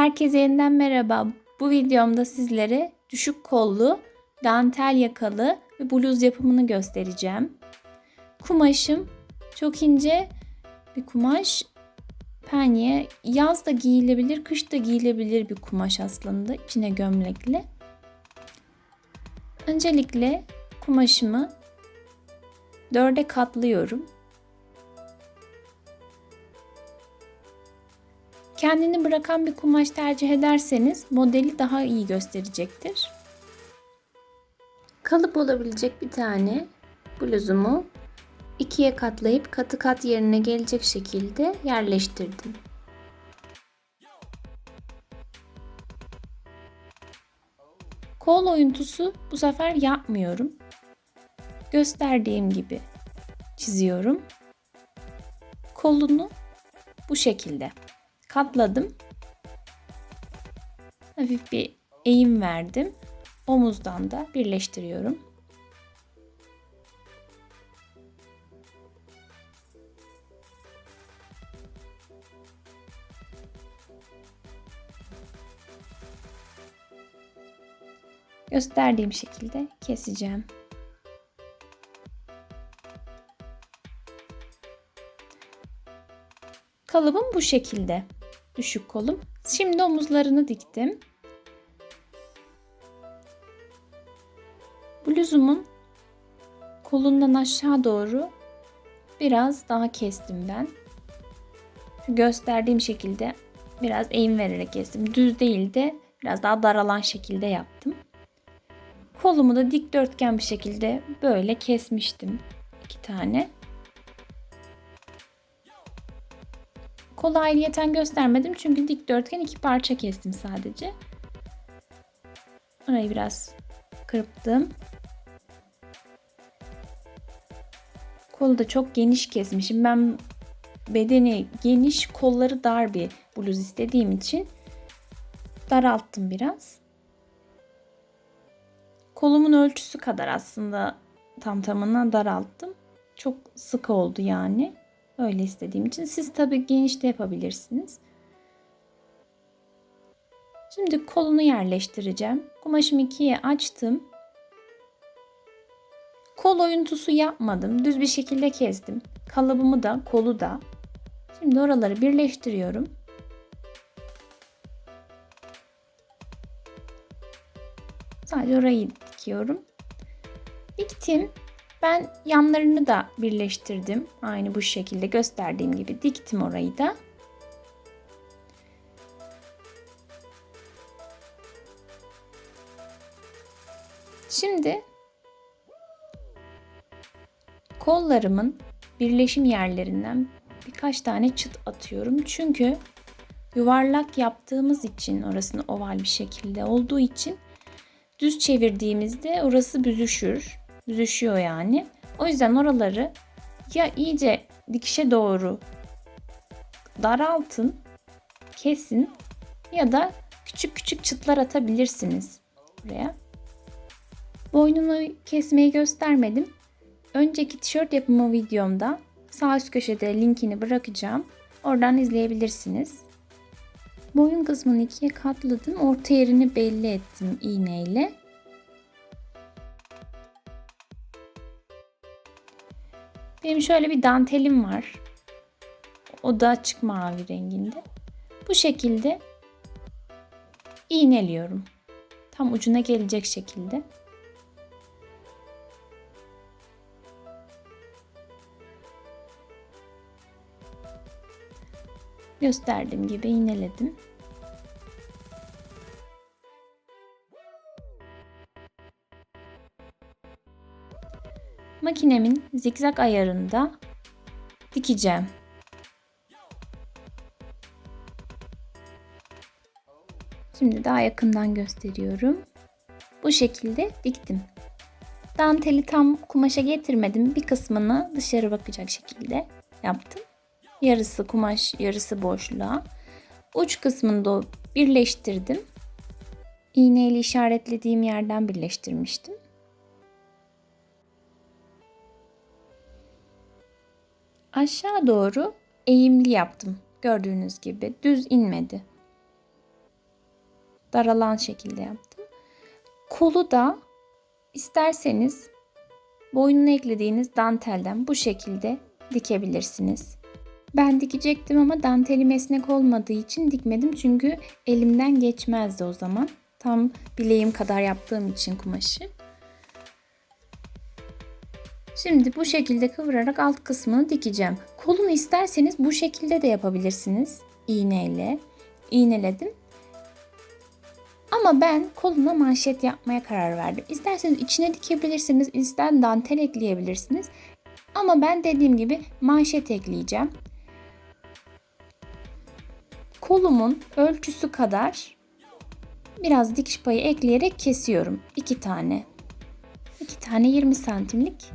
Herkese yeniden merhaba. Bu videomda sizlere düşük kollu, dantel yakalı ve bluz yapımını göstereceğim. Kumaşım çok ince bir kumaş. Penye yaz da giyilebilir, kış da giyilebilir bir kumaş aslında. İçine gömlekli. Öncelikle kumaşımı dörde katlıyorum. Kendini bırakan bir kumaş tercih ederseniz modeli daha iyi gösterecektir. Kalıp olabilecek bir tane bluzumu ikiye katlayıp katı kat yerine gelecek şekilde yerleştirdim. Kol oyuntusu bu sefer yapmıyorum. Gösterdiğim gibi çiziyorum. Kolunu bu şekilde katladım. Hafif bir eğim verdim. Omuzdan da birleştiriyorum. Gösterdiğim şekilde keseceğim. Kalıbım bu şekilde. Düşük kolum. Şimdi omuzlarını diktim. Bluzumun kolundan aşağı doğru biraz daha kestim ben. Gösterdiğim şekilde biraz eğim vererek kestim. Düz değil de biraz daha daralan şekilde yaptım. Kolumu da dikdörtgen bir şekilde böyle kesmiştim. iki tane. Kolu ayrıyeten göstermedim çünkü dikdörtgen iki parça kestim sadece. Orayı biraz kırptım. Kolu da çok geniş kesmişim. Ben bedeni geniş, kolları dar bir bluz istediğim için daralttım biraz. Kolumun ölçüsü kadar aslında tam tamına daralttım. Çok sık oldu yani. Öyle istediğim için. Siz tabii geniş de yapabilirsiniz. Şimdi kolunu yerleştireceğim. Kumaşımı ikiye açtım. Kol oyuntusu yapmadım. Düz bir şekilde kestim. Kalıbımı da kolu da. Şimdi oraları birleştiriyorum. Sadece orayı dikiyorum. Diktim. Ben yanlarını da birleştirdim. Aynı bu şekilde gösterdiğim gibi diktim orayı da. Şimdi kollarımın birleşim yerlerinden birkaç tane çıt atıyorum. Çünkü yuvarlak yaptığımız için orasını oval bir şekilde olduğu için düz çevirdiğimizde orası büzüşür büzüşüyor yani. O yüzden oraları ya iyice dikişe doğru daraltın, kesin ya da küçük küçük çıtlar atabilirsiniz buraya. Boynunu kesmeyi göstermedim. Önceki tişört yapımı videomda sağ üst köşede linkini bırakacağım. Oradan izleyebilirsiniz. Boyun kısmını ikiye katladım. Orta yerini belli ettim iğneyle. Benim şöyle bir dantelim var. O da açık mavi renginde. Bu şekilde iğneliyorum. Tam ucuna gelecek şekilde. Gösterdiğim gibi iğneledim. Makinemin zikzak ayarında dikeceğim. Şimdi daha yakından gösteriyorum. Bu şekilde diktim. Danteli tam kumaşa getirmedim. Bir kısmını dışarı bakacak şekilde yaptım. Yarısı kumaş, yarısı boşluğa. Uç kısmını da birleştirdim. İğneyle işaretlediğim yerden birleştirmiştim. Aşağı doğru eğimli yaptım. Gördüğünüz gibi düz inmedi. daralan şekilde yaptım. Kolu da isterseniz boynuna eklediğiniz dantelden bu şekilde dikebilirsiniz. Ben dikecektim ama dantelim esnek olmadığı için dikmedim çünkü elimden geçmezdi o zaman. Tam bileğim kadar yaptığım için kumaşı. Şimdi bu şekilde kıvırarak alt kısmını dikeceğim. Kolunu isterseniz bu şekilde de yapabilirsiniz. İğneyle. İğneledim. Ama ben koluna manşet yapmaya karar verdim. İsterseniz içine dikebilirsiniz, ister dantel ekleyebilirsiniz. Ama ben dediğim gibi manşet ekleyeceğim. Kolumun ölçüsü kadar biraz dikiş payı ekleyerek kesiyorum. 2 tane. 2 tane 20 santimlik.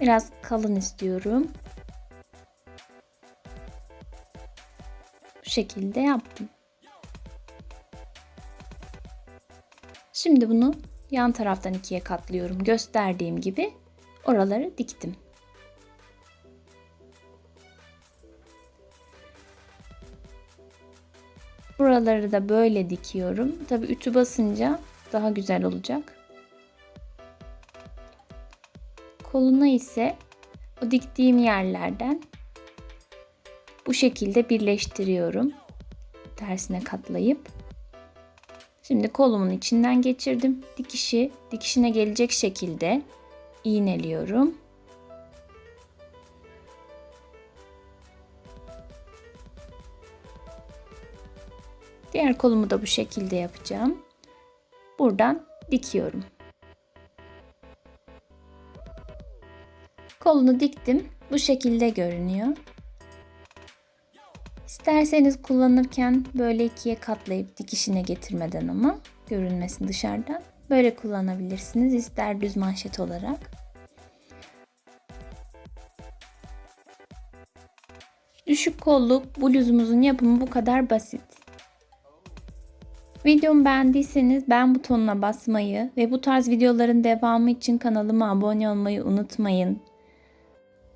Biraz kalın istiyorum. Bu şekilde yaptım. Şimdi bunu yan taraftan ikiye katlıyorum. Gösterdiğim gibi oraları diktim. Buraları da böyle dikiyorum. Tabi ütü basınca daha güzel olacak. Koluna ise o diktiğim yerlerden bu şekilde birleştiriyorum. Tersine katlayıp. Şimdi kolumun içinden geçirdim. Dikişi dikişine gelecek şekilde iğneliyorum. Diğer kolumu da bu şekilde yapacağım. Buradan dikiyorum. Kolunu diktim. Bu şekilde görünüyor. İsterseniz kullanırken böyle ikiye katlayıp dikişine getirmeden ama görünmesin dışarıdan. Böyle kullanabilirsiniz. İster düz manşet olarak. Düşük kolluk bluzumuzun yapımı bu kadar basit. Videomu beğendiyseniz beğen butonuna basmayı ve bu tarz videoların devamı için kanalıma abone olmayı unutmayın.